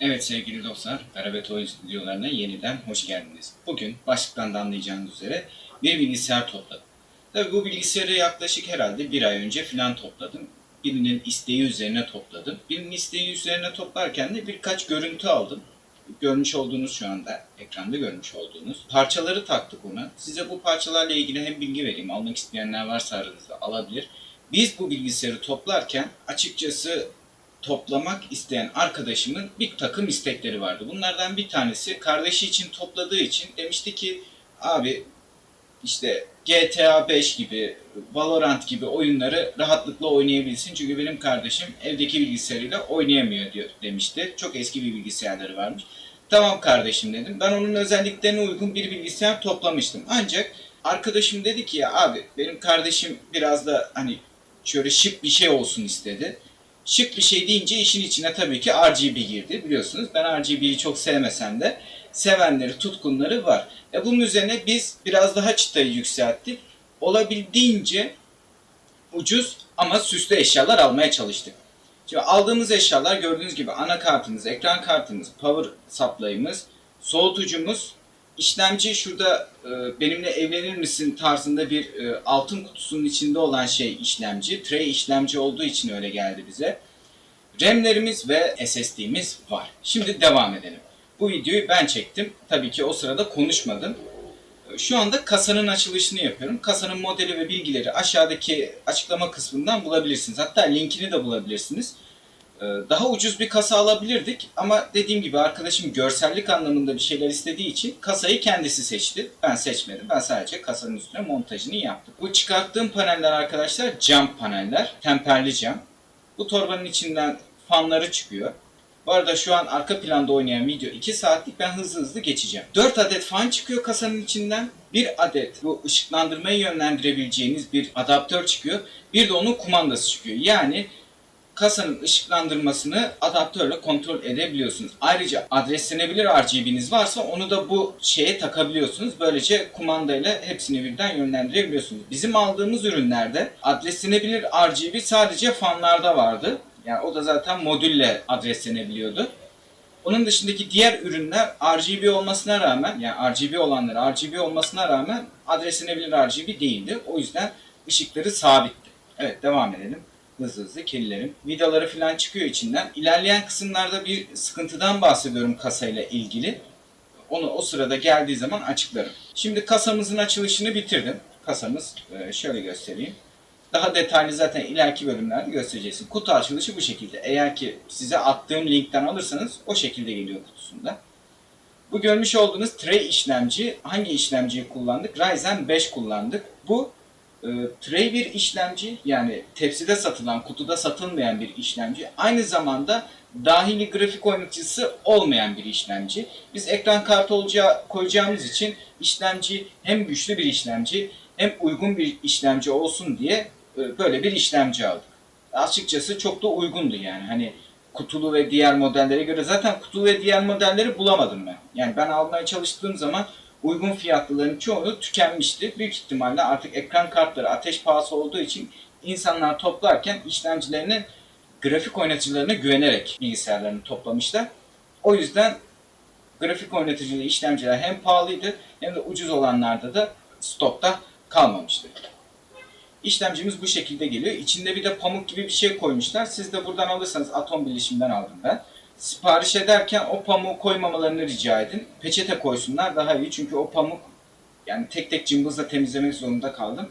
Evet sevgili dostlar, Karabet Oyun Stüdyolarına yeniden hoş geldiniz. Bugün başlıktan da anlayacağınız üzere bir bilgisayar topladım. Tabii bu bilgisayarı yaklaşık herhalde bir ay önce falan topladım. Birinin isteği üzerine topladım. Birinin isteği üzerine toplarken de birkaç görüntü aldım. Görmüş olduğunuz şu anda, ekranda görmüş olduğunuz. Parçaları taktık ona. Size bu parçalarla ilgili hem bilgi vereyim, almak isteyenler varsa aranızda alabilir. Biz bu bilgisayarı toplarken açıkçası toplamak isteyen arkadaşımın bir takım istekleri vardı. Bunlardan bir tanesi kardeşi için topladığı için demişti ki abi işte GTA 5 gibi, Valorant gibi oyunları rahatlıkla oynayabilsin. Çünkü benim kardeşim evdeki bilgisayarıyla oynayamıyor diyor demişti. Çok eski bir bilgisayarları varmış. Tamam kardeşim dedim. Ben onun özelliklerine uygun bir bilgisayar toplamıştım. Ancak arkadaşım dedi ki ya abi benim kardeşim biraz da hani şöyle şık bir şey olsun istedi. Şık bir şey deyince işin içine tabii ki RGB girdi biliyorsunuz. Ben RGB'yi çok sevmesem de sevenleri, tutkunları var. E bunun üzerine biz biraz daha çıtayı yükselttik. Olabildiğince ucuz ama süslü eşyalar almaya çalıştık. Şimdi aldığımız eşyalar gördüğünüz gibi anakartımız, ekran kartımız, power supply'ımız, soğutucumuz, işlemci şurada e, benimle evlenir misin tarzında bir e, altın kutusunun içinde olan şey işlemci. Tray işlemci olduğu için öyle geldi bize. RAM'lerimiz ve SSD'miz var. Şimdi devam edelim. Bu videoyu ben çektim. Tabii ki o sırada konuşmadım. Şu anda kasanın açılışını yapıyorum. Kasanın modeli ve bilgileri aşağıdaki açıklama kısmından bulabilirsiniz. Hatta linkini de bulabilirsiniz. Ee, Daha ucuz bir kasa alabilirdik ama dediğim gibi arkadaşım görsellik anlamında bir şeyler istediği için kasayı kendisi seçti. Ben seçmedim. Ben sadece kasanın üstüne montajını yaptım. Bu çıkarttığım paneller arkadaşlar cam paneller. Temperli cam. Bu torbanın içinden fanları çıkıyor. Bu arada şu an arka planda oynayan video 2 saatlik ben hızlı hızlı geçeceğim. 4 adet fan çıkıyor kasanın içinden. 1 adet bu ışıklandırmayı yönlendirebileceğiniz bir adaptör çıkıyor. Bir de onun kumandası çıkıyor. Yani kasanın ışıklandırmasını adaptörle kontrol edebiliyorsunuz. Ayrıca adreslenebilir RGB'niz varsa onu da bu şeye takabiliyorsunuz. Böylece kumandayla hepsini birden yönlendirebiliyorsunuz. Bizim aldığımız ürünlerde adreslenebilir RGB sadece fanlarda vardı. Yani o da zaten modülle adreslenebiliyordu. Onun dışındaki diğer ürünler RGB olmasına rağmen yani RGB olanları RGB olmasına rağmen adreslenebilir RGB değildi. O yüzden ışıkları sabitti. Evet devam edelim. Hızlı hızlı kirlilerim. Vidaları falan çıkıyor içinden. İlerleyen kısımlarda bir sıkıntıdan bahsediyorum kasayla ilgili. Onu o sırada geldiği zaman açıklarım. Şimdi kasamızın açılışını bitirdim. Kasamız e, şöyle göstereyim. Daha detaylı zaten ileriki bölümlerde göstereceksin. Kutu açılışı bu şekilde. Eğer ki size attığım linkten alırsanız o şekilde geliyor kutusunda. Bu görmüş olduğunuz tray işlemci hangi işlemciyi kullandık? Ryzen 5 kullandık. Bu e, tray bir işlemci yani tepside satılan, kutuda satılmayan bir işlemci. Aynı zamanda dahili grafik oynatıcısı olmayan bir işlemci. Biz ekran kartı olacağı koyacağımız için işlemci hem güçlü bir işlemci hem uygun bir işlemci olsun diye e, böyle bir işlemci aldık. Açıkçası çok da uygundu yani. Hani kutulu ve diğer modellere göre zaten kutulu ve diğer modelleri bulamadım ben. Yani ben almaya çalıştığım zaman uygun fiyatlıların çoğu tükenmişti. Büyük ihtimalle artık ekran kartları ateş pahası olduğu için insanlar toplarken işlemcilerinin grafik oynatıcılarına güvenerek bilgisayarlarını toplamışlar. O yüzden grafik oynatıcılı işlemciler hem pahalıydı hem de ucuz olanlarda da stokta kalmamıştı. İşlemcimiz bu şekilde geliyor. İçinde bir de pamuk gibi bir şey koymuşlar. Siz de buradan alırsanız atom bilişimden aldım ben. Sipariş ederken o pamuğu koymamalarını rica edin. Peçete koysunlar daha iyi. Çünkü o pamuk yani tek tek cımbızla temizlemek zorunda kaldım.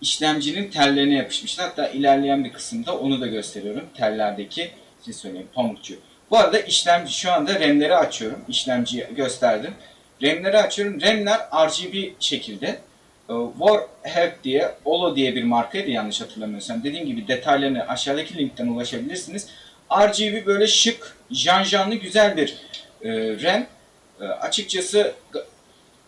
İşlemcinin tellerine yapışmışlar. Hatta ilerleyen bir kısımda onu da gösteriyorum. Tellerdeki siz söyleyin pamukçu. Bu arada işlemci şu anda RAM'leri açıyorum. İşlemciyi gösterdim. RAM'leri açıyorum. RAM'ler RGB şekilde. Ee, Warhead diye, Olo diye bir markaydı yanlış hatırlamıyorsam. Dediğim gibi detaylarını aşağıdaki linkten ulaşabilirsiniz. RGB böyle şık, janjanlı güzel bir e, RAM. E, açıkçası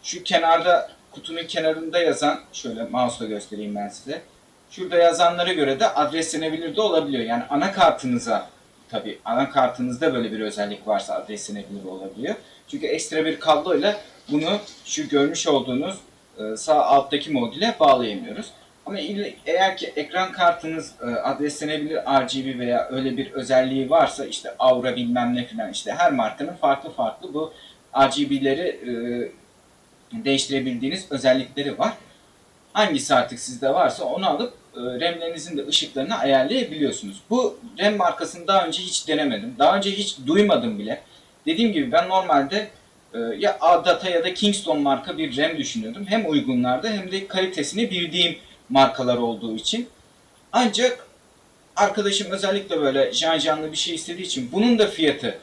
şu kenarda, kutunun kenarında yazan, şöyle mouse'la göstereyim ben size. Şurada yazanlara göre de adreslenebilir de olabiliyor. Yani anakartınıza, tabi anakartınızda böyle bir özellik varsa adreslenebilir olabiliyor. Çünkü ekstra bir kabloyla bunu şu görmüş olduğunuz e, sağ alttaki modüle bağlayamıyoruz. Ama ille- eğer ki ekran kartınız e, adreslenebilir RGB veya öyle bir özelliği varsa işte Aura bilmem ne filan işte her markanın farklı farklı bu RGB'leri e, değiştirebildiğiniz özellikleri var. Hangisi artık sizde varsa onu alıp e, RAM'lerinizin de ışıklarını ayarlayabiliyorsunuz. Bu RAM markasını daha önce hiç denemedim. Daha önce hiç duymadım bile. Dediğim gibi ben normalde e, ya ADATA ya da Kingston marka bir RAM düşünüyordum. Hem uygunlarda hem de kalitesini bildiğim markalar olduğu için. Ancak arkadaşım özellikle böyle can canlı bir şey istediği için bunun da fiyatı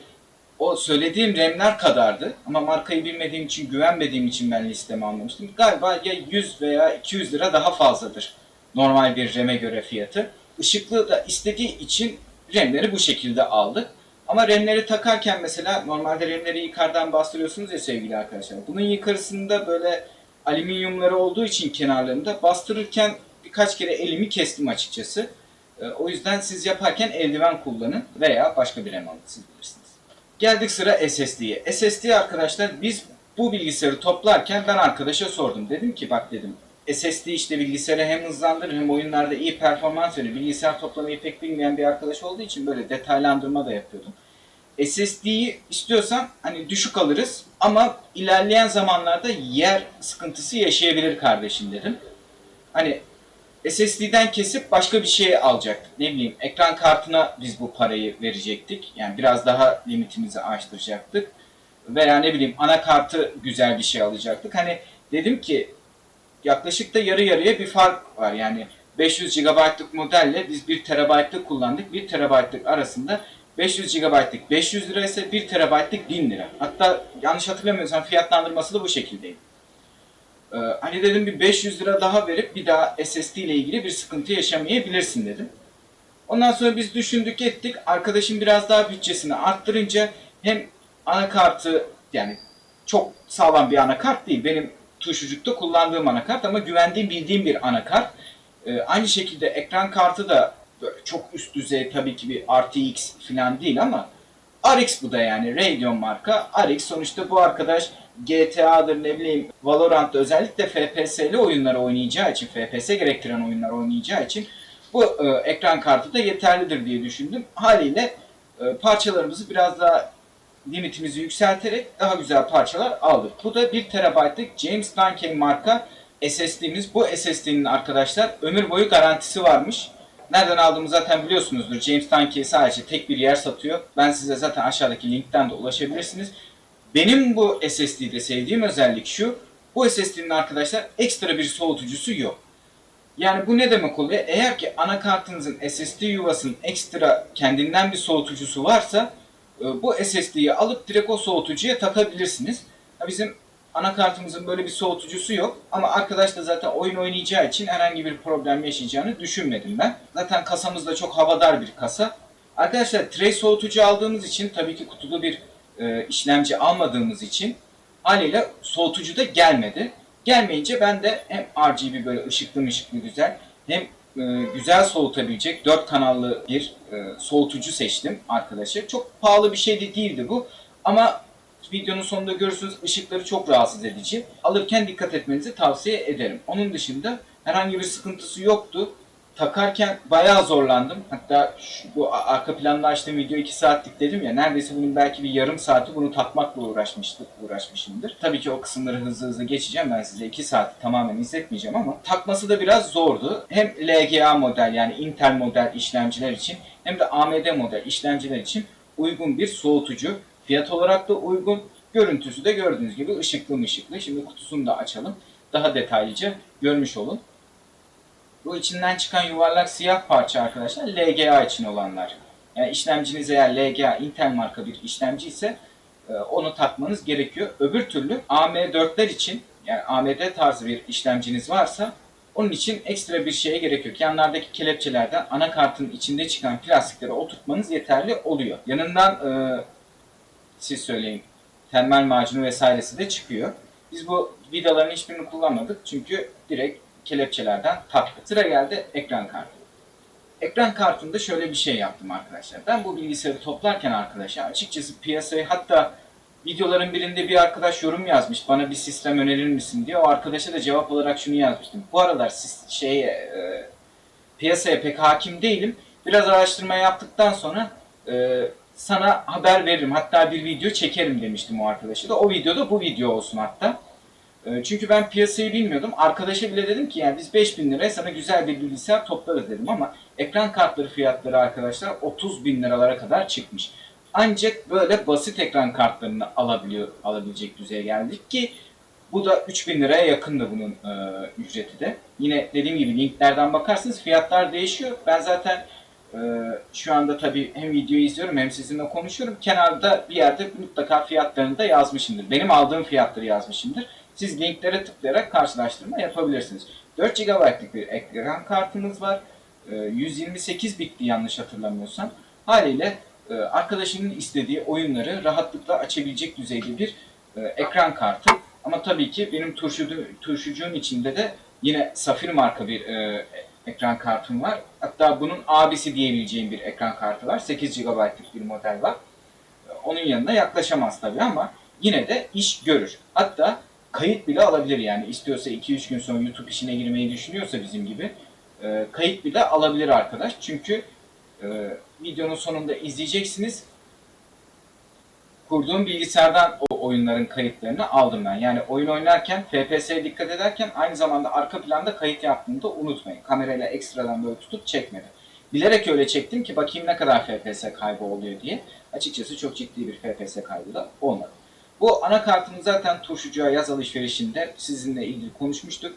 o söylediğim RAM'ler kadardı. Ama markayı bilmediğim için, güvenmediğim için ben listeme almamıştım. Galiba ya 100 veya 200 lira daha fazladır normal bir RAM'e göre fiyatı. Işıklı da istediği için RAM'leri bu şekilde aldık. Ama RAM'leri takarken mesela normalde RAM'leri yukarıdan bastırıyorsunuz ya sevgili arkadaşlar. Bunun yukarısında böyle alüminyumları olduğu için kenarlarında bastırırken birkaç kere elimi kestim açıkçası. Ee, O yüzden siz yaparken eldiven kullanın veya başka bir alın siz bilirsiniz. Geldik sıra SSD'ye. SSD arkadaşlar biz bu bilgisayarı toplarken ben arkadaşa sordum. Dedim ki bak dedim SSD işte bilgisayarı hem hızlandırır hem oyunlarda iyi performans verir. Bilgisayar toplamayı pek bilmeyen bir arkadaş olduğu için böyle detaylandırma da yapıyordum. SSD'yi istiyorsan hani düşük alırız ama ilerleyen zamanlarda yer sıkıntısı yaşayabilir kardeşim dedim. Hani SSD'den kesip başka bir şey alacaktık. Ne bileyim ekran kartına biz bu parayı verecektik. Yani biraz daha limitimizi açtıracaktık. Veya ne bileyim anakartı güzel bir şey alacaktık. Hani dedim ki yaklaşık da yarı yarıya bir fark var. Yani 500 GB'lık modelle biz 1 TB'lık kullandık. 1 TB'lık arasında 500 GB'lık 500 lira ise 1 TB'lık 1000 lira. Hatta yanlış hatırlamıyorsam fiyatlandırması da bu şekildeydi. Ee, hani dedim bir 500 lira daha verip bir daha SSD ile ilgili bir sıkıntı yaşamayabilirsin dedim. Ondan sonra biz düşündük ettik. Arkadaşım biraz daha bütçesini arttırınca hem anakartı yani çok sağlam bir anakart değil. Benim tuşucukta kullandığım anakart ama güvendiğim bildiğim bir anakart. Ee, aynı şekilde ekran kartı da böyle çok üst düzey tabii ki bir RTX falan değil ama RX bu da yani Radeon marka. RX sonuçta bu arkadaş GTA'dır ne bileyim Valorant'ta özellikle FPS'li oyunları oynayacağı için, FPS gerektiren oyunlar oynayacağı için bu e, ekran kartı da yeterlidir diye düşündüm. Haliyle e, parçalarımızı biraz daha limitimizi yükselterek daha güzel parçalar aldık. Bu da 1 TB'lık James Duncan marka SSD'miz. Bu SSD'nin arkadaşlar ömür boyu garantisi varmış. Nereden aldığımı zaten biliyorsunuzdur. James Duncan sadece tek bir yer satıyor. Ben size zaten aşağıdaki linkten de ulaşabilirsiniz. Benim bu SSD'de sevdiğim özellik şu. Bu SSD'nin arkadaşlar ekstra bir soğutucusu yok. Yani bu ne demek oluyor? Eğer ki anakartınızın SSD yuvasının ekstra kendinden bir soğutucusu varsa e, bu SSD'yi alıp direkt o soğutucuya takabilirsiniz. Bizim anakartımızın böyle bir soğutucusu yok ama arkadaş da zaten oyun oynayacağı için herhangi bir problem yaşayacağını düşünmedim ben. Zaten kasamız da çok havadar bir kasa. Arkadaşlar tray soğutucu aldığımız için tabii ki kutuda bir e, işlemci almadığımız için haliyle soğutucu da gelmedi. Gelmeyince ben de hem RGB böyle ışıklı ışıklı güzel hem e, güzel soğutabilecek 4 kanallı bir e, soğutucu seçtim arkadaşlar. Çok pahalı bir şey de değildi bu ama videonun sonunda görürsünüz ışıkları çok rahatsız edici. Alırken dikkat etmenizi tavsiye ederim. Onun dışında herhangi bir sıkıntısı yoktu. Takarken bayağı zorlandım. Hatta şu, bu arka planda açtığım video 2 saatlik dedim ya. Neredeyse bunun belki bir yarım saati bunu takmakla uğraşmıştık, uğraşmışımdır. Tabii ki o kısımları hızlı hızlı geçeceğim. Ben size 2 saati tamamen izletmeyeceğim ama takması da biraz zordu. Hem LGA model yani Intel model işlemciler için hem de AMD model işlemciler için uygun bir soğutucu. Fiyat olarak da uygun. Görüntüsü de gördüğünüz gibi ışıklı ışıklı. Şimdi kutusunu da açalım. Daha detaylıca görmüş olun. Bu içinden çıkan yuvarlak siyah parça arkadaşlar LGA için olanlar. Yani işlemciniz eğer LGA Intel marka bir işlemci ise e, onu takmanız gerekiyor. Öbür türlü AM4'ler için yani AMD tarzı bir işlemciniz varsa onun için ekstra bir şeye gerek yok. Yanlardaki kelepçelerden anakartın içinde çıkan plastikleri oturtmanız yeterli oluyor. Yanından e, siz söyleyin termal macunu vesairesi de çıkıyor. Biz bu vidaların hiçbirini kullanmadık çünkü direkt kelepçelerden taktık. Sıra geldi ekran kartı. Ekran kartında şöyle bir şey yaptım arkadaşlar. Ben bu bilgisayarı toplarken arkadaşlar açıkçası piyasayı hatta videoların birinde bir arkadaş yorum yazmış. Bana bir sistem önerir misin diye. O arkadaşa da cevap olarak şunu yazmıştım. Bu aralar şey e, piyasaya pek hakim değilim. Biraz araştırma yaptıktan sonra e, sana haber veririm. Hatta bir video çekerim demiştim o arkadaşa da. O videoda bu video olsun hatta. E, Çünkü ben piyasayı bilmiyordum. Arkadaşa bile dedim ki yani biz 5000 liraya sana güzel bir bilgisayar toplarız dedim ama ekran kartları fiyatları arkadaşlar 30 bin liralara kadar çıkmış. Ancak böyle basit ekran kartlarını alabiliyor, alabilecek düzeye geldik ki bu da 3000 liraya yakındı bunun e, ücreti de. Yine dediğim gibi linklerden bakarsınız fiyatlar değişiyor. Ben zaten şu anda tabii hem videoyu izliyorum hem sizinle konuşuyorum. Kenarda bir yerde mutlaka fiyatlarını da yazmışımdır. Benim aldığım fiyatları yazmışımdır. Siz linklere tıklayarak karşılaştırma yapabilirsiniz. 4 GB'lık bir ekran kartımız var. E, 128 bitti yanlış hatırlamıyorsam. Haliyle e, arkadaşının istediği oyunları rahatlıkla açabilecek düzeyde bir e, ekran kartı. Ama tabii ki benim turşucu, turşucuğun içinde de yine Safir marka bir e, ekran kartım var. Hatta bunun abisi diyebileceğim bir ekran kartı var. 8 GB'lık bir model var. Onun yanına yaklaşamaz tabii ama yine de iş görür. Hatta kayıt bile alabilir yani. istiyorsa 2-3 gün sonra YouTube işine girmeyi düşünüyorsa bizim gibi e, kayıt bile alabilir arkadaş. Çünkü e, videonun sonunda izleyeceksiniz. Kurduğum bilgisayardan o oyunların kayıtlarını aldım ben. Yani oyun oynarken FPS'ye dikkat ederken aynı zamanda arka planda kayıt yaptığımı da unutmayın. Kamerayla ekstradan böyle tutup çekmedim. Bilerek öyle çektim ki bakayım ne kadar FPS kaybı oluyor diye. Açıkçası çok ciddi bir FPS kaybı da olmadı. Bu anakartını zaten turşucuya yaz alışverişinde sizinle ilgili konuşmuştuk.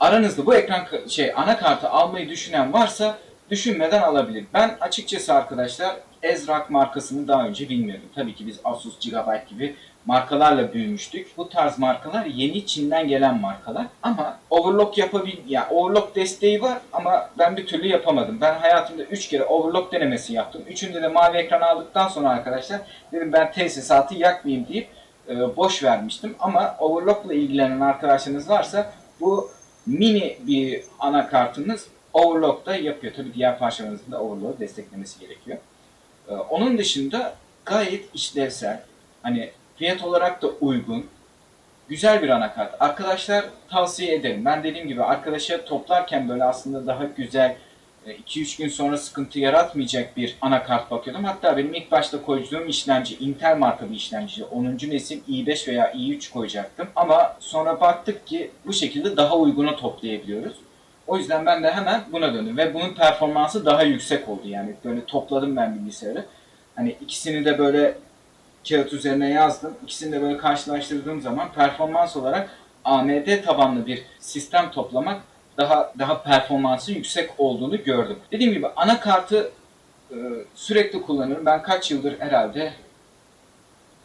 Aranızda bu ekran şey anakartı almayı düşünen varsa düşünmeden alabilir. Ben açıkçası arkadaşlar Ezrak markasını daha önce bilmiyordum. Tabii ki biz Asus, Gigabyte gibi markalarla büyümüştük. Bu tarz markalar yeni Çin'den gelen markalar. Ama overlock yapabil ya overlock desteği var ama ben bir türlü yapamadım. Ben hayatımda 3 kere overlock denemesi yaptım. Üçünde de mavi ekran aldıktan sonra arkadaşlar dedim ben tesisatı yakmayayım deyip e, boş vermiştim. Ama overlockla ilgilenen arkadaşlarınız varsa bu mini bir anakartınız overlock da yapıyor. Tabii diğer parçalarınızın da overlock desteklemesi gerekiyor. Ee, Onun dışında gayet işlevsel, hani fiyat olarak da uygun, güzel bir anakart. Arkadaşlar tavsiye ederim. Ben dediğim gibi arkadaşa toplarken böyle aslında daha güzel, 2-3 gün sonra sıkıntı yaratmayacak bir anakart bakıyordum. Hatta benim ilk başta koyduğum işlemci Intel marka bir işlemci. 10. nesil i5 veya i3 koyacaktım. Ama sonra baktık ki bu şekilde daha uyguna toplayabiliyoruz. O yüzden ben de hemen buna döndüm ve bunun performansı daha yüksek oldu yani böyle topladım ben bilgisayarı. Hani ikisini de böyle kağıt üzerine yazdım. İkisini de böyle karşılaştırdığım zaman performans olarak AMD tabanlı bir sistem toplamak daha daha performansı yüksek olduğunu gördüm. Dediğim gibi anakartı e, sürekli kullanıyorum. Ben kaç yıldır herhalde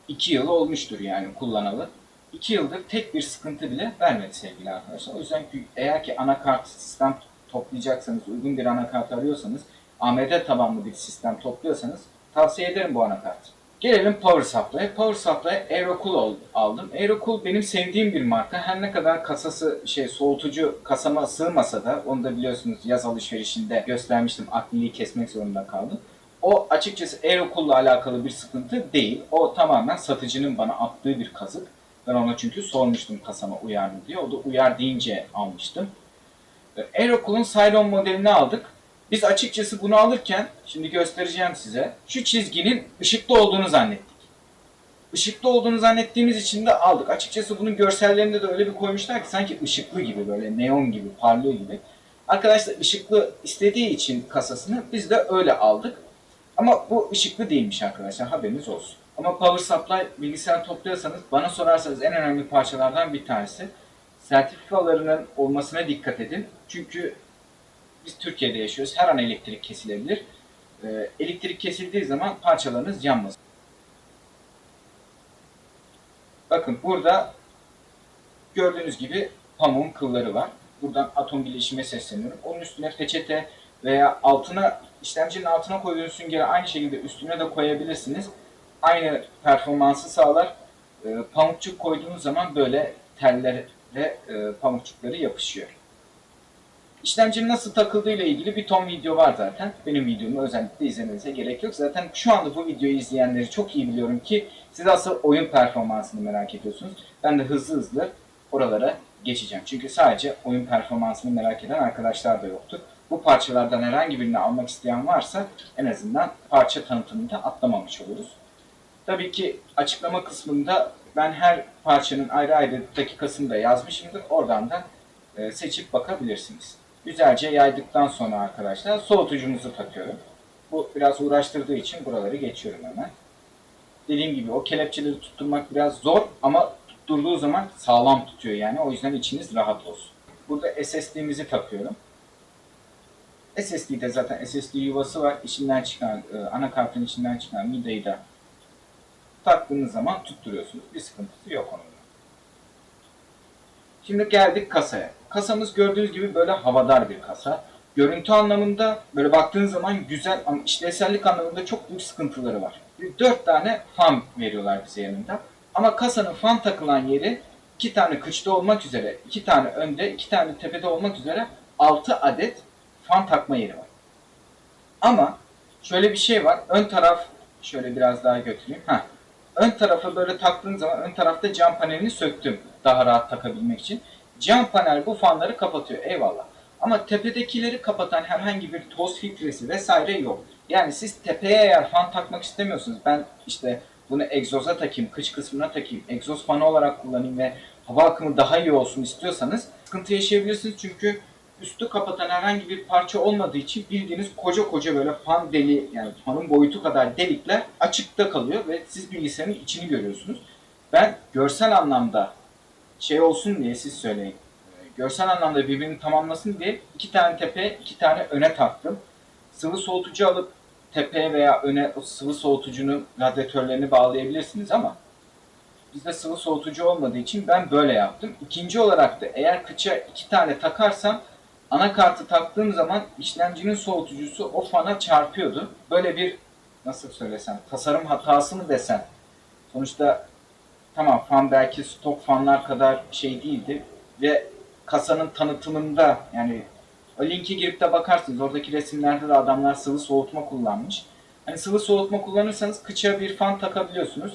2 yıl olmuştur yani kullanalı. 2 yıldır tek bir sıkıntı bile vermedi sevgili arkadaşlar. O yüzden ki eğer ki anakart sistem toplayacaksanız, uygun bir anakart arıyorsanız, AMD tabanlı bir sistem topluyorsanız tavsiye ederim bu anakartı. Gelelim Power Supply'a. Power Supply'a Aerocool ol- aldım. Aerocool benim sevdiğim bir marka. Her ne kadar kasası şey soğutucu kasama sığmasa da onu da biliyorsunuz yaz alışverişinde göstermiştim. Akliliği kesmek zorunda kaldım. O açıkçası Aerocool'la alakalı bir sıkıntı değil. O tamamen satıcının bana attığı bir kazık. Ben ona çünkü sormuştum kasama uyar mı diye. O da uyar deyince almıştım. Aerocool'un Cylon modelini aldık. Biz açıkçası bunu alırken, şimdi göstereceğim size, şu çizginin ışıklı olduğunu zannettik. Işıklı olduğunu zannettiğimiz için de aldık. Açıkçası bunun görsellerinde de öyle bir koymuşlar ki sanki ışıklı gibi böyle neon gibi parlıyor gibi. Arkadaşlar ışıklı istediği için kasasını biz de öyle aldık. Ama bu ışıklı değilmiş arkadaşlar haberiniz olsun. Ama Power Supply bilgisayar topluyorsanız bana sorarsanız en önemli parçalardan bir tanesi. Sertifikalarının olmasına dikkat edin. Çünkü biz Türkiye'de yaşıyoruz. Her an elektrik kesilebilir. Ee, elektrik kesildiği zaman parçalarınız yanmaz. Bakın burada gördüğünüz gibi pamuğun kılları var. Buradan atom bileşime sesleniyorum. Onun üstüne peçete veya altına işlemcinin altına koyduğunuz süngeri aynı şekilde üstüne de koyabilirsiniz. Aynı performansı sağlar. Ee, pamukçuk koyduğunuz zaman böyle tellere e, pamukçukları yapışıyor. İşlemcinin nasıl takıldığı ile ilgili bir ton video var zaten. Benim videomu özellikle izlemenize gerek yok. Zaten şu anda bu videoyu izleyenleri çok iyi biliyorum ki siz asıl oyun performansını merak ediyorsunuz. Ben de hızlı hızlı oralara geçeceğim. Çünkü sadece oyun performansını merak eden arkadaşlar da yoktur. Bu parçalardan herhangi birini almak isteyen varsa en azından parça tanıtımında atlamamış oluruz. Tabii ki açıklama kısmında ben her parçanın ayrı ayrı dakikasını da yazmışımdır. Oradan da e, seçip bakabilirsiniz. Güzelce yaydıktan sonra arkadaşlar soğutucumuzu takıyorum. Bu biraz uğraştırdığı için buraları geçiyorum hemen. Dediğim gibi o kelepçeleri tutturmak biraz zor ama tutturduğu zaman sağlam tutuyor yani. O yüzden içiniz rahat olsun. Burada SSD'mizi takıyorum. SSD'de zaten SSD yuvası var. İçinden çıkan, e, anakartın içinden çıkan vidayı da taktığınız zaman tutturuyorsunuz. Bir sıkıntısı yok onun. Şimdi geldik kasaya. Kasamız gördüğünüz gibi böyle havadar bir kasa. Görüntü anlamında böyle baktığınız zaman güzel ama işlevsellik anlamında çok büyük sıkıntıları var. Bir Dört tane fan veriyorlar bize yanında. Ama kasanın fan takılan yeri iki tane kıçta olmak üzere, iki tane önde, iki tane tepede olmak üzere 6 adet fan takma yeri var. Ama şöyle bir şey var. Ön taraf şöyle biraz daha götüreyim. Heh. Ön tarafa böyle taktığın zaman ön tarafta cam panelini söktüm daha rahat takabilmek için. Cam panel bu fanları kapatıyor eyvallah. Ama tepedekileri kapatan herhangi bir toz filtresi vesaire yok. Yani siz tepeye eğer fan takmak istemiyorsunuz. Ben işte bunu egzoza takayım, kıç kısmına takayım, egzoz fanı olarak kullanayım ve hava akımı daha iyi olsun istiyorsanız sıkıntı yaşayabilirsiniz. Çünkü üstü kapatan herhangi bir parça olmadığı için bildiğiniz koca koca böyle fan deli yani fanın boyutu kadar delikler açıkta kalıyor ve siz bilgisayarın içini görüyorsunuz. Ben görsel anlamda şey olsun diye siz söyleyin. e, Görsel anlamda birbirini tamamlasın diye iki tane tepe, iki tane öne taktım. Sıvı soğutucu alıp tepeye veya öne o sıvı soğutucunun radyatörlerini bağlayabilirsiniz ama bizde sıvı soğutucu olmadığı için ben böyle yaptım. İkinci olarak da eğer kıça iki tane takarsam anakartı taktığım zaman işlemcinin soğutucusu o fana çarpıyordu. Böyle bir nasıl söylesem tasarım hatası mı desem. Sonuçta tamam fan belki stok fanlar kadar şey değildi ve kasanın tanıtımında yani o linke girip de bakarsınız oradaki resimlerde de adamlar sıvı soğutma kullanmış. Hani sıvı soğutma kullanırsanız kıça bir fan takabiliyorsunuz.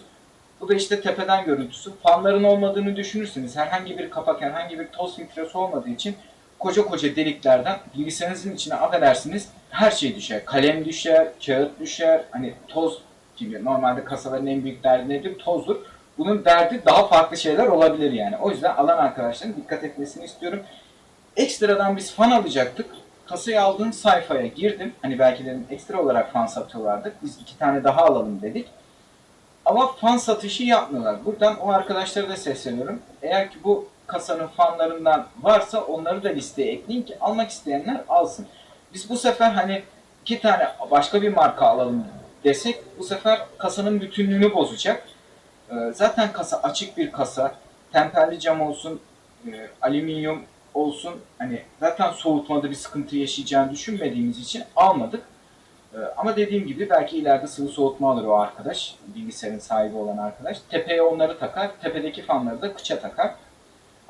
Bu da işte tepeden görüntüsü. Fanların olmadığını düşünürsünüz. Herhangi bir kapak, herhangi bir toz filtresi olmadığı için koca koca deliklerden bilgisayarınızın içine affedersiniz her şey düşer. Kalem düşer, kağıt düşer, hani toz gibi normalde kasaların en büyük derdi nedir? Tozdur. Bunun derdi daha farklı şeyler olabilir yani. O yüzden alan arkadaşların dikkat etmesini istiyorum. Ekstradan biz fan alacaktık. Kasayı aldığım sayfaya girdim. Hani belki dedim ekstra olarak fan satıyorlardı. Biz iki tane daha alalım dedik. Ama fan satışı yapmıyorlar. Buradan o arkadaşlara da sesleniyorum. Eğer ki bu kasanın fanlarından varsa onları da listeye ekleyin ki almak isteyenler alsın. Biz bu sefer hani iki tane başka bir marka alalım desek bu sefer kasanın bütünlüğünü bozacak. Ee, Zaten kasa açık bir kasa. Temperli cam olsun, e, alüminyum olsun. Hani zaten soğutmada bir sıkıntı yaşayacağını düşünmediğimiz için almadık. Ee, Ama dediğim gibi belki ileride sıvı soğutma alır o arkadaş, bilgisayarın sahibi olan arkadaş. Tepeye onları takar, tepedeki fanları da kıça takar.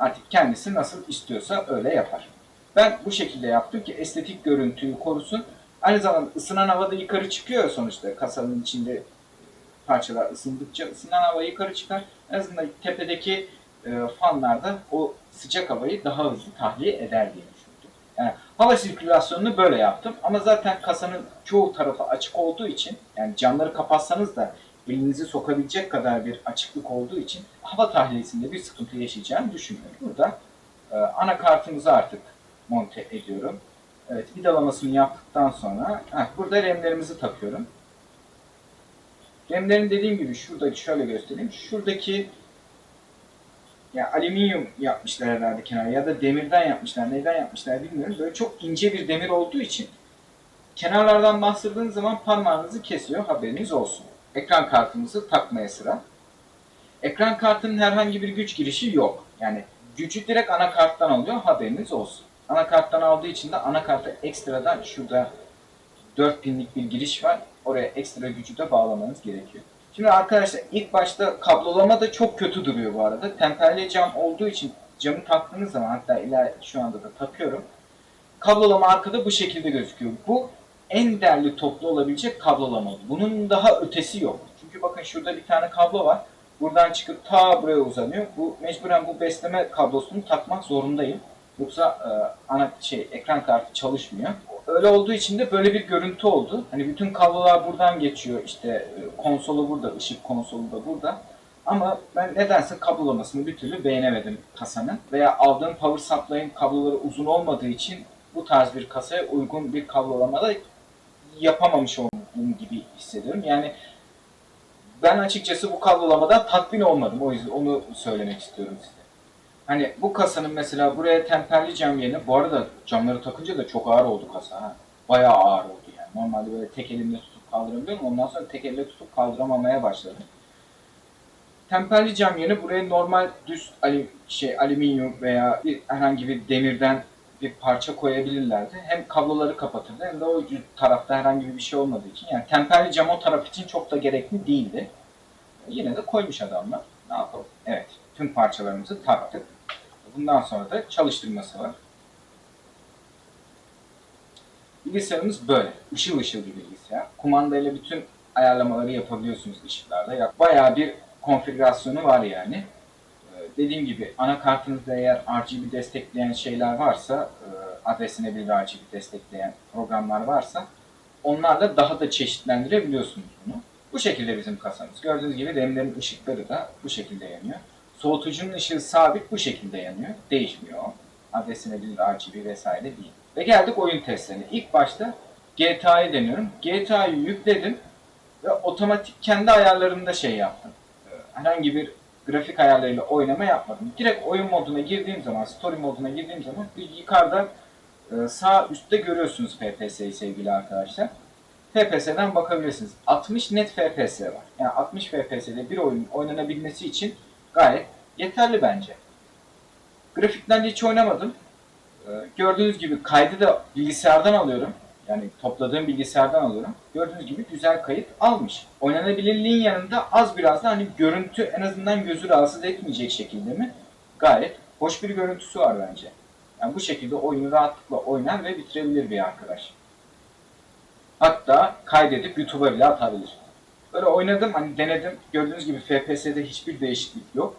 Artık kendisi nasıl istiyorsa öyle yapar. Ben bu şekilde yaptım ki estetik görüntüyü korusun. Aynı zamanda ısınan hava da yukarı çıkıyor sonuçta kasanın içinde parçalar ısındıkça ısınan hava yukarı çıkar. En azından tepedeki e, fanlar da o sıcak havayı daha hızlı tahliye eder diye düşündüm. Yani hava sirkülasyonunu böyle yaptım ama zaten kasanın çoğu tarafı açık olduğu için yani camları kapatsanız da elinizi sokabilecek kadar bir açıklık olduğu için hava tahliyesinde bir sıkıntı yaşayacağını düşünmüyorum. Burada e, anakartımızı artık monte ediyorum. Evet, vidalamasını yaptıktan sonra heh, burada remlerimizi takıyorum. Remlerin dediğim gibi şuradaki şöyle göstereyim. Şuradaki ya alüminyum yapmışlar herhalde kenara ya da demirden yapmışlar. Neyden yapmışlar bilmiyorum. Böyle çok ince bir demir olduğu için kenarlardan bastırdığınız zaman parmağınızı kesiyor. Haberiniz olsun. Ekran kartımızı takmaya sıra. Ekran kartının herhangi bir güç girişi yok. Yani gücü direkt anakarttan alıyor. Haberiniz olsun. Anakarttan aldığı için de anakarta ekstradan şurada 4 pinlik bir giriş var. Oraya ekstra gücü de bağlamanız gerekiyor. Şimdi arkadaşlar ilk başta kablolama da çok kötü duruyor bu arada. Temperli cam olduğu için camı taktığınız zaman hatta iler şu anda da takıyorum. Kablolama arkada bu şekilde gözüküyor. Bu en değerli toplu olabilecek kablolama. Bunun daha ötesi yok. Çünkü bakın şurada bir tane kablo var. Buradan çıkıp ta buraya uzanıyor. Bu mecburen bu besleme kablosunu takmak zorundayım. Yoksa e, ana şey ekran kartı çalışmıyor. Öyle olduğu için de böyle bir görüntü oldu. Hani bütün kablolar buradan geçiyor. İşte e, konsolu burada, ışık konsolu da burada. Ama ben nedense kablolamasını bir türlü beğenemedim kasanın. Veya aldığım power supply'ın kabloları uzun olmadığı için bu tarz bir kasaya uygun bir kablolamada yapamamış olduğum gibi hissediyorum. Yani ben açıkçası bu kablolamadan tatmin olmadım. O yüzden onu söylemek istiyorum size. Hani bu kasanın mesela buraya temperli cam yerine, bu arada camları takınca da çok ağır oldu kasa ha. Bayağı ağır oldu yani. Normalde böyle tek elimle tutup kaldırabiliyorum. Ondan sonra tek elle tutup kaldıramamaya başladım. Temperli cam yerine buraya normal düz şey alüminyum veya bir, herhangi bir demirden bir parça koyabilirlerdi. Hem kabloları kapatırdı hem de o tarafta herhangi bir şey olmadığı için. Yani temperli cam o taraf için çok da gerekli değildi. Yine de koymuş adamlar. Ne yapalım? Evet. Tüm parçalarımızı taktık. Bundan sonra da çalıştırması var. Bilgisayarımız böyle. Işıl ışıl bir bilgisayar. Kumandayla bütün ayarlamaları yapabiliyorsunuz ışıklarda. Ya Bayağı bir konfigürasyonu var yani. Dediğim gibi anakartınızda eğer RGB destekleyen şeyler varsa, e, adresine bir RGB destekleyen programlar varsa onlarla daha da çeşitlendirebiliyorsunuz bunu. Bu şekilde bizim kasamız. Gördüğünüz gibi demlerin ışıkları da bu şekilde yanıyor. Soğutucunun ışığı sabit bu şekilde yanıyor. Değişmiyor. Adresine bir RGB vesaire değil. Ve geldik oyun testlerine. İlk başta GTA'yı deniyorum. GTA'yı yükledim ve otomatik kendi ayarlarımda şey yaptım. Ee, Herhangi bir grafik ayarlarıyla oynama yapmadım. Direkt oyun moduna girdiğim zaman, story moduna girdiğim zaman yukarıda e, sağ üstte görüyorsunuz FPS'yi sevgili arkadaşlar. FPS'den bakabilirsiniz. 60 net FPS var. Yani 60 FPS'de bir oyun oynanabilmesi için gayet yeterli bence. Grafiklerle hiç oynamadım. Ee, Gördüğünüz gibi kaydı da bilgisayardan alıyorum. Yani topladığım bilgisayardan alıyorum. Gördüğünüz gibi güzel kayıt almış. Oynanabilirliğin yanında az biraz da hani görüntü en azından gözü rahatsız etmeyecek şekilde mi? Gayet hoş bir görüntüsü var bence. Yani bu şekilde oyunu rahatlıkla oynar ve bitirebilir bir arkadaş. Hatta kaydedip YouTube'a bile atabilir. Böyle oynadım hani denedim. Gördüğünüz gibi FPS'de hiçbir değişiklik yok.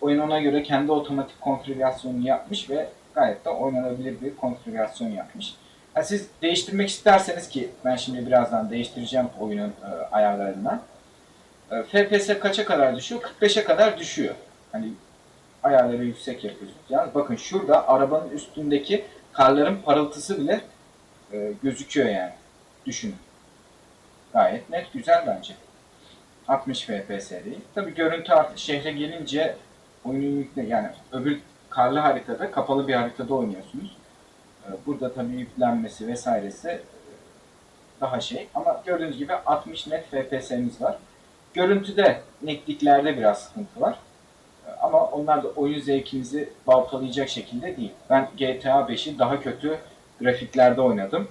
Oyun ona göre kendi otomatik konfigürasyonunu yapmış ve gayet de oynanabilir bir konfigürasyon yapmış. Ha, siz değiştirmek isterseniz ki ben şimdi birazdan değiştireceğim oyunun e, ayarlarından. E, FPS kaça kadar düşüyor? 45'e kadar düşüyor. Hani ayarları yüksek yapıyorsunuz. Yani bakın şurada arabanın üstündeki karların parıltısı bile e, gözüküyor yani. Düşünün. Gayet net, güzel bence. 60 FPS değil. Tabi görüntü artık şehre gelince oyunun yani öbür karlı haritada, kapalı bir haritada oynuyorsunuz. Ee, Burada tabii yüklenmesi vesairesi daha şey. Ama gördüğünüz gibi 60 net FPS'miz var. Görüntüde, netliklerde biraz sıkıntı var. Ee, Ama onlar da oyun zevkinizi baltalayacak şekilde değil. Ben GTA 5'i daha kötü grafiklerde oynadım.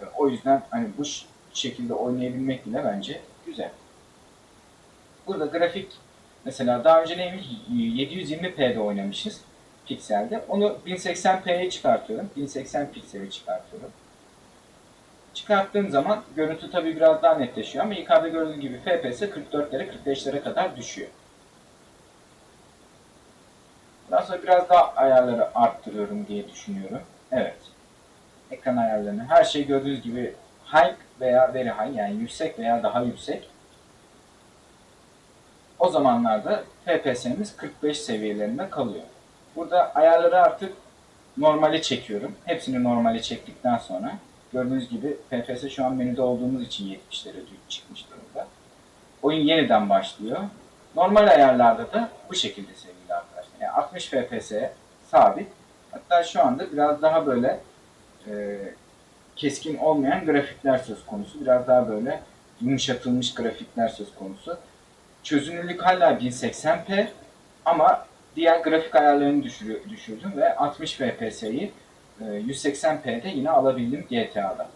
Ee, O yüzden hani bu şekilde oynayabilmek bile bence güzel. Burada grafik mesela daha önce neymiş 720p'de oynamışız pikselde. Onu 1080p'ye çıkartıyorum. 1080 piksele çıkartıyorum. Çıkarttığım zaman görüntü tabii biraz daha netleşiyor ama yukarıda gördüğünüz gibi FPS 44'lere 45'lere kadar düşüyor. Daha sonra biraz daha ayarları arttırıyorum diye düşünüyorum. Evet. Ekran ayarlarını. Her şey gördüğünüz gibi high veya very high yani yüksek veya daha yüksek. O zamanlarda FPS'miz 45 seviyelerinde kalıyor. Burada ayarları artık normale çekiyorum. Hepsini normale çektikten sonra gördüğünüz gibi FPS şu an menüde olduğumuz için 70'lere dü- çıkmış durumda. Oyun yeniden başlıyor. Normal ayarlarda da bu şekilde sevgili arkadaşlar. Yani 60 FPS sabit. Hatta şu anda biraz daha böyle e, keskin olmayan grafikler söz konusu. Biraz daha böyle yumuşatılmış grafikler söz konusu. Çözünürlük hala 1080p ama diğer grafik ayarlarını düşürdüm ve 60 FPS'yi e, 180p'de yine alabildim GTA'da.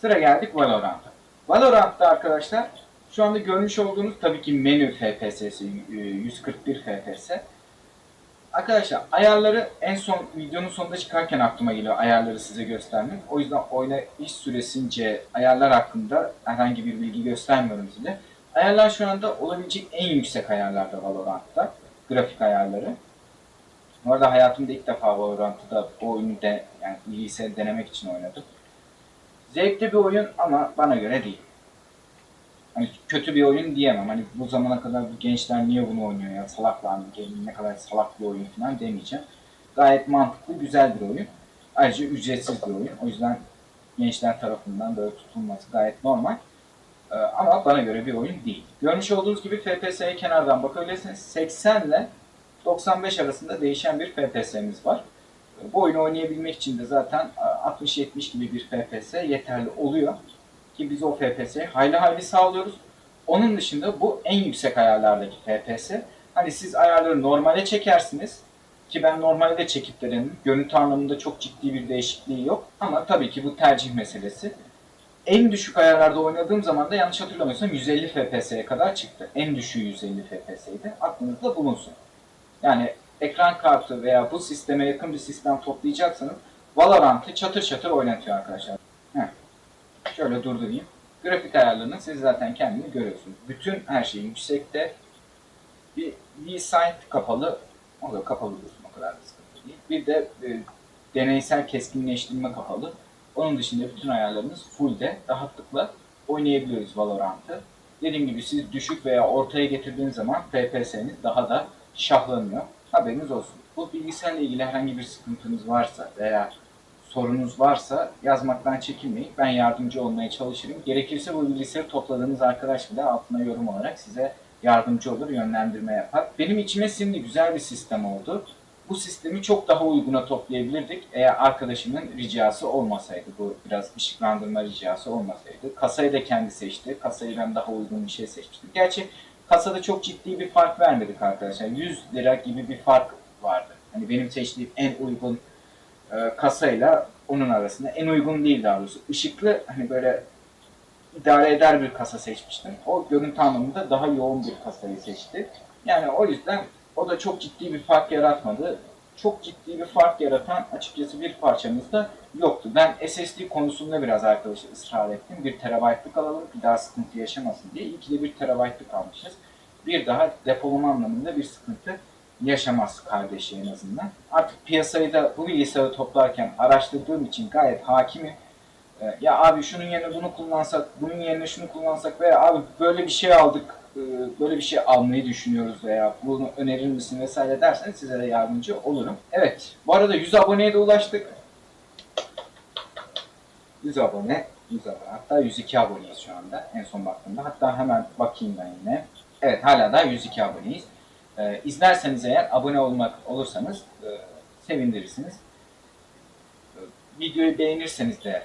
Sıra geldik Valorant'a. Valorant'ta arkadaşlar şu anda görmüş olduğunuz tabii ki menü FPS'si e, 141 FPS. Arkadaşlar ayarları en son videonun sonunda çıkarken aklıma geliyor ayarları size göstermek. O yüzden oynayış süresince ayarlar hakkında herhangi bir bilgi göstermiyorum size. Ayarlar şu anda olabilecek en yüksek ayarlarda Valorant'ta. Grafik ayarları. Bu arada hayatımda ilk defa Valorant'ta bu oyunu de, yani bilgisayarı denemek için oynadım. Zevkli bir oyun ama bana göre değil. Hani kötü bir oyun diyemem. Hani bu zamana kadar bu gençler niye bunu oynuyor ya salaklar mı gelin ne kadar salak bir oyun falan demeyeceğim. Gayet mantıklı, güzel bir oyun. Ayrıca ücretsiz bir oyun. O yüzden gençler tarafından böyle tutulması gayet normal. Ee, ama bana göre bir oyun değil. Görmüş olduğunuz gibi FPS'ye kenardan bakabilirsiniz. 80 ile 95 arasında değişen bir FPS'miz var. Bu oyunu oynayabilmek için de zaten e, 60-70 gibi bir FPS yeterli oluyor. Ki biz o FPS'yi hayli hayli sağlıyoruz. Onun dışında bu en yüksek ayarlardaki FPS. Hani siz ayarları normale çekersiniz. Ki ben normale de çekip de denedim. Görüntü anlamında çok ciddi bir değişikliği yok. Ama tabii ki bu tercih meselesi. En düşük ayarlarda oynadığım zaman da yanlış hatırlamıyorsam 150 FPS'ye kadar çıktı. En düşüğü 150 FPS'ydi. Aklınızda bulunsun. Yani ekran kartı veya bu sisteme yakın bir sistem toplayacaksanız Valorant'ı çatır çatır oynatıyor arkadaşlar. Heh. Şöyle durdurayım. Grafik ayarlarını siz zaten kendini görüyorsunuz. Bütün her şey yüksekte. Bir V-Sight kapalı. O da kapalı dursun o kadar da sıkıntı değil. Bir de e, deneysel keskinleştirme kapalı. Onun dışında bütün ayarlarımız full'de rahatlıkla oynayabiliyoruz Valorant'ı. Dediğim gibi siz düşük veya ortaya getirdiğiniz zaman FPS'niz daha da şahlanıyor. Haberiniz olsun. Bu bilgisayarla ilgili herhangi bir sıkıntınız varsa veya sorunuz varsa yazmaktan çekinmeyin. Ben yardımcı olmaya çalışırım. Gerekirse bu bilgisayarı topladığınız arkadaş bile altına yorum olarak size yardımcı olur, yönlendirme yapar. Benim içime sindi güzel bir sistem oldu. Bu sistemi çok daha uyguna toplayabilirdik eğer arkadaşımın ricası olmasaydı. Bu biraz ışıklandırma ricası olmasaydı. Kasayı da kendi seçti. Kasayı ben daha uygun bir şey seçmiştim. Gerçi kasada çok ciddi bir fark vermedik arkadaşlar. 100 lira gibi bir fark vardı. Hani benim seçtiğim en uygun e, kasayla onun arasında en uygun değil daha doğrusu. Işıklı hani böyle idare eder bir kasa seçmiştim. O görüntü anlamında daha yoğun bir kasayı seçti. Yani o yüzden o da çok ciddi bir fark yaratmadı. Çok ciddi bir fark yaratan açıkçası bir parçamız da yoktu. Ben SSD konusunda biraz arkadaşlar ısrar ettim. Bir terabaytlık alalım bir daha sıkıntı yaşamasın diye. İyi ki de bir terabaytlık almışız. Bir daha depolama anlamında bir sıkıntı yaşamaz kardeşi en azından. Artık piyasayı da bu bilgisayarı toplarken araştırdığım için gayet hakimim. Ee, Ya abi şunun yerine bunu kullansak, bunun yerine şunu kullansak veya abi böyle bir şey aldık, böyle bir şey almayı düşünüyoruz veya bunu önerir misin vesaire derseniz size de yardımcı olurum. Evet, bu arada 100 aboneye de ulaştık. 100 abone, 100 abone. Hatta 102 aboneyiz şu anda en son baktığımda. Hatta hemen bakayım ben yine. Evet, hala da 102 aboneyiz. Ee, izlerseniz eğer abone olmak olursanız e, sevindirirsiniz. Ee, videoyu beğenirseniz de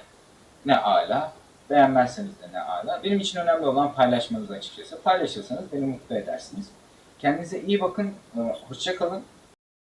ne ala, beğenmezseniz de ne ala. Benim için önemli olan paylaşmanız açıkçası. Paylaşırsanız beni mutlu edersiniz. Kendinize iyi bakın, ee, hoşça kalın.